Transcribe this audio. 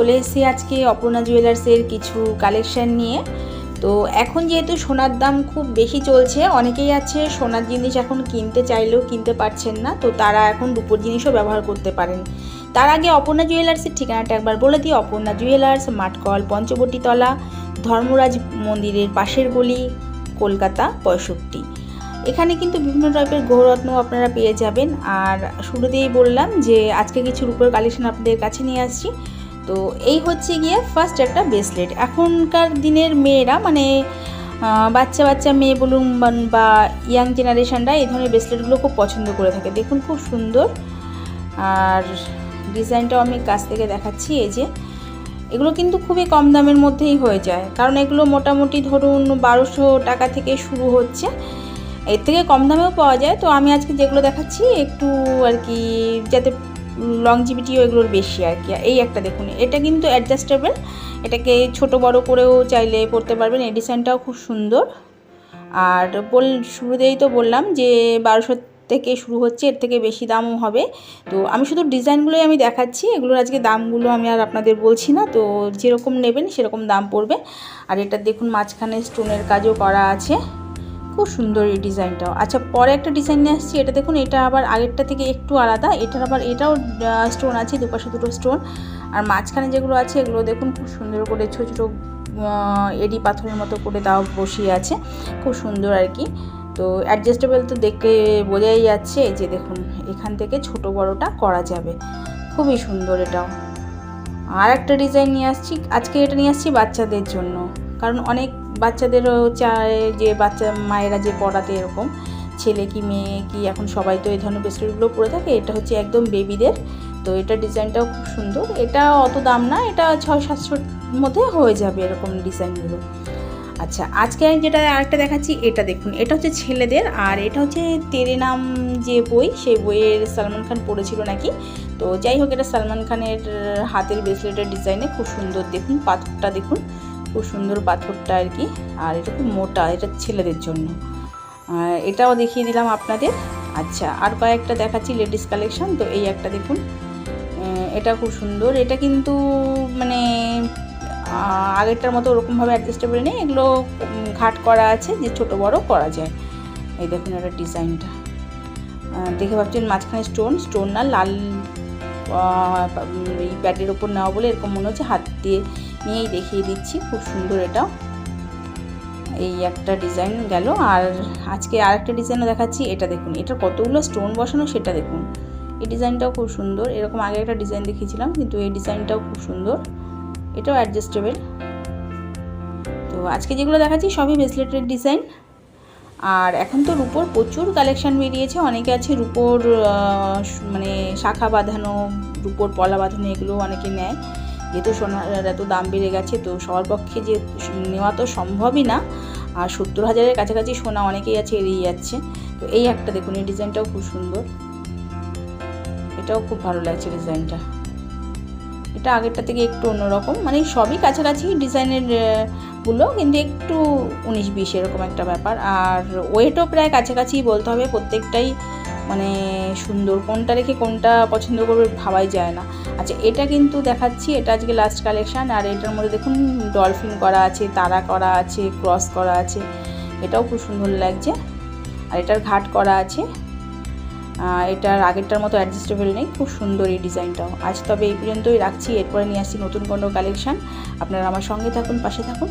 চলে এসেছি আজকে অপর্ণা জুয়েলার্সের কিছু কালেকশন নিয়ে। তো এখন যেহেতু সোনার দাম খুব বেশি চলছে, অনেকেই আছে সোনার জিনিস এখন কিনতে চাইলেও কিনতে পারছেন না, তো তারা এখন রূপোর জিনিসও ব্যবহার করতে পারেন। তার আগে অপর্ণা জুয়েলার্সের ঠিকানাটা একবার বলে দিই, অপর্ণা জুয়েলার্স, মাঠকল, পঞ্চবটিতলা, ধর্মরাজ মন্দিরের পাশের গলি, কলকাতা, পঁয়ষট্টি। এখানে কিন্তু বিভিন্ন টাইপের গৌরত্ন আপনারা পেয়ে যাবেন। আর শুরুতেই বললাম যে আজকে কিছু রূপোর কালেকশন আপনাদের কাছে নিয়ে আসছি। তো এই হচ্ছে গিয়ে ফার্স্ট একটা ব্রেসলেট এখনকার দিনের মেয়েরা মানে বাচ্চা বাচ্চা মেয়ে বলুন বা- ইয়াং জেনারেশানরা এই ধরনের ব্রেসলেটগুলো খুব পছন্দ করে থাকে। দেখুন খুব সুন্দর। আর ডিজাইনটাও আমি কাছ থেকে দেখাচ্ছি, এই যে। এগুলো কিন্তু খুবই কম দামের মধ্যেই হয়ে যায়। কারণ এগুলো মোটামুটি ধরুন বারোশো টাকা থেকে শুরু হচ্ছে। এর থেকে কম দামেও পাওয়া যায়। তো আমি আজকে যেগুলো দেখাচ্ছি, একটু আর কি যাতে লংজিভিটিও এগুলোর বেশি আর কি। এই একটা দেখুন, এটা কিন্তু অ্যাডজাস্টেবল এটাকে ছোট বড় করেও চাইলে পরতে পারবেন। এই ডিজাইনটাও খুব সুন্দর। আর বল, শুরুতেই তো বললাম যে বারোশো থেকে শুরু হচ্ছে, এর থেকে বেশি দামও হবে। তো আমি শুধু ডিজাইনগুলোই আমি দেখাচ্ছি। এগুলোর আজকে দামগুলো আমি আর আপনাদের বলছি না। তো যেরকম নেবেন, সেরকম দাম পড়বে। আর এটা দেখুন, মাঝখানে স্টোনের কাজও করা আছে। খুব সুন্দর এই ডিজাইনটাও। আচ্ছা পরে একটা ডিজাইন নিয়ে আসছি, এটা দেখুন, এটা আবার আগেরটা থেকে একটু আলাদা, এটার আবার, এটাও স্টোন আছে, দুপাশে দুটো স্টোন আর মাঝখানে যেগুলো আছে, এগুলো দেখুন, খুব সুন্দর করে ছোটো ছোটো এডি পাথরের মতো করে তাও বসিয়ে আছে, খুব সুন্দর আর কি। তো অ্যাডজাস্টেবল তো দেখে বোঝাই যাচ্ছে যে দেখুন, এখান থেকে ছোট বড়টা করা যাবে। খুবই সুন্দর এটাও। আর একটা ডিজাইন নিয়ে আসছি, আজকে এটা নিয়ে আসছি বাচ্চাদের জন্য। কারণ অনেক বাচ্চাদেরও চায় যে বাচ্চা, মায়েরা যে পড়াতে এরকম, ছেলে কি মেয়ে কি, এখন সবাই তো এই ধরনের ব্রেসলেটগুলো পরে থাকে, এটা হচ্ছে একদম বেবিদের তো এটা ডিজাইনটাও খুব সুন্দর। এটা অত দাম না, এটা ছয় সাতশোর মধ্যে হয়ে যাবে এরকম ডিজাইনগুলো। আচ্ছা আজকে আমি যেটা আরেকটা দেখাচ্ছি, এটা দেখুন। এটা হচ্ছে ছেলেদের, আর এটা হচ্ছে তেরে নাম যে বই, সেই বইয়ের সালমান খান পড়েছিল নাকি? তো যাই হোক, এটা সালমান খানের হাতের ব্রেসলেটের ডিজাইনে খুব সুন্দর। দেখুন, পাথরটা দেখুন। খুব সুন্দর পাথরটা আর কি, আর এটা খুব মোটা, এটা ছেলেদের জন্য। এটাও দেখিয়ে দিলাম আপনাদের। আচ্ছা আর কয়েকটা দেখাচ্ছি লেডিস কালেকশন, তো এই একটা দেখুন। এটা খুব সুন্দর। এটা কিন্তু মানে আগেরটার মতো ওরকমভাবে অ্যাডজাস্টেবল নেই। এগুলো ঘাট করা আছে, যে ছোট বড় করা যায়। এই দেখুন এটা ডিজাইনটা। দেখে ভাবছেন মাঝখানে স্টোন স্টোন না, লাল এই প্যাডের ওপর নেওয়া বলে এরকম মনে হচ্ছে হাত দিয়ে নিয়েই দেখিয়ে দিচ্ছি, খুব সুন্দর এটাও। এই একটা ডিজাইন গেল, আর আজকে আর একটা ডিজাইনও দেখাচ্ছি, এটা দেখুন এটা কতগুলো স্টোন বসানো সেটা দেখুন। এই ডিজাইনটাও খুব সুন্দর, এরকম আগে একটা ডিজাইন দেখিয়েছিলাম, কিন্তু এই ডিজাইনটাও খুব সুন্দর, এটাও অ্যাডজাস্টেবল। তো আজকে যেগুলো দেখাচ্ছি সবই ব্রেসলেটের ডিজাইন, আর এখন তো রুপোর প্রচুর কালেকশান বেরিয়েছে, অনেকে আছে রুপোর মানে শাখা বাঁধানো, রুপোর পলা বাঁধানো, এগুলো অনেকে নেয়। যেহেতু সোনার এত দাম বেড়ে গেছে, তো সবার পক্ষে যে নেওয়া তো সম্ভবই না। আর সত্তর হাজারের কাছাকাছি সোনা অনেকেই আছে, এড়িয়ে যাচ্ছে। তো এই একটা দেখুন, এই ডিজাইনটাও খুব সুন্দর। এটাও খুব ভালো লাগছে ডিজাইনটা। এটা আগেরটা থেকে একটু অন্যরকম মানে সবই কাছাকাছি ডিজাইনেরগুলো, কিন্তু একটু উনিশ বিশ এরকম একটা ব্যাপার। আর ওয়েটও প্রায় কাছাকাছি বলতে হবে, প্রত্যেকটাই মানে সুন্দর, কোনটা রেখে কোনটা পছন্দ করবে ভাবাই যায় না। আচ্ছা এটা কিন্তু দেখাচ্ছি, এটা আজকে লাস্ট কালেকশান আর এটার মধ্যে দেখুন ডলফিন করা আছে, তারা করা আছে ক্রস করা আছে, এটাও খুব সুন্দর লাগছে। আর এটার ঘাট করা আছে এটার আগেরটার মতো অ্যাডজাস্টেবল নেই, খুব সুন্দর এই ডিজাইনটাও। আজ তবে এই পর্যন্তই রাখছি, এরপরে নিয়ে আসছি নতুন কোনো কালেকশান আপনারা আমার সঙ্গে থাকুন, পাশে থাকুন।